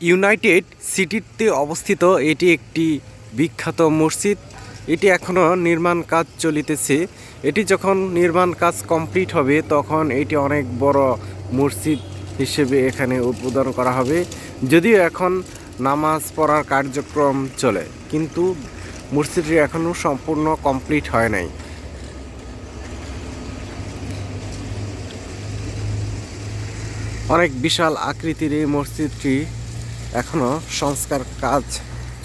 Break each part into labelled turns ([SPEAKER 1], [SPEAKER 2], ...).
[SPEAKER 1] United সিটিতে অবস্থিত, এটি একটি বিখ্যাত মসজিদ। এটি এখনও নির্মাণ কাজ চলিতেছে। এটি যখন নির্মাণ কাজ কমপ্লিট হবে, তখন এটি অনেক বড় মসজিদ হিসেবে এখানে উদ্বোধন করা হবে। যদিও এখন নামাজ পড়ার কার্যক্রম চলে, কিন্তু মসজিদটি এখনও সম্পূর্ণ কমপ্লিট হয় নাই। অনেক বিশাল আকৃতির এই মসজিদটি এখনও সংস্কার কাজ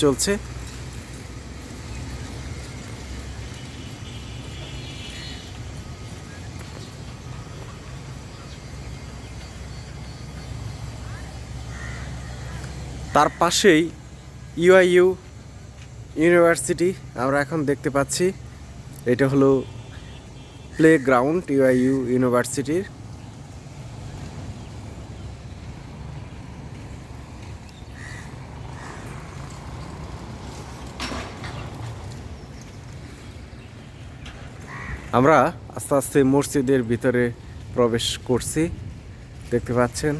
[SPEAKER 1] চলছে। তার পাশেই ইউআইইউ ইউনিভার্সিটি আমরা এখন দেখতে পাচ্ছি। এটা হলো প্লে গ্রাউন্ড ইউআইইউ ইউনিভার্সিটির আমরা আস্তে আস্তে মসজিদের ভিতরে প্রবেশ করছি। দেখতে পাচ্ছেন?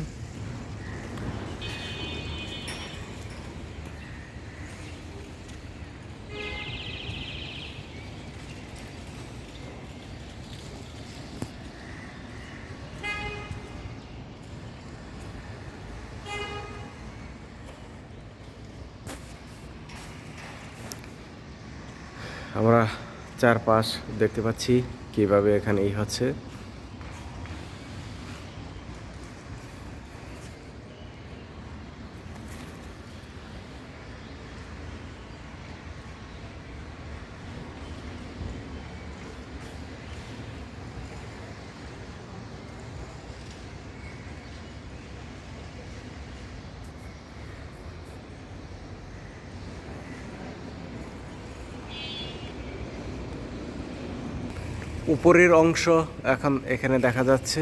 [SPEAKER 1] আমরা চারপাশ দেখতে পাচ্ছি কীভাবে এখানে এই হচ্ছে। উপরের অংশ এখন এখানে দেখা যাচ্ছে।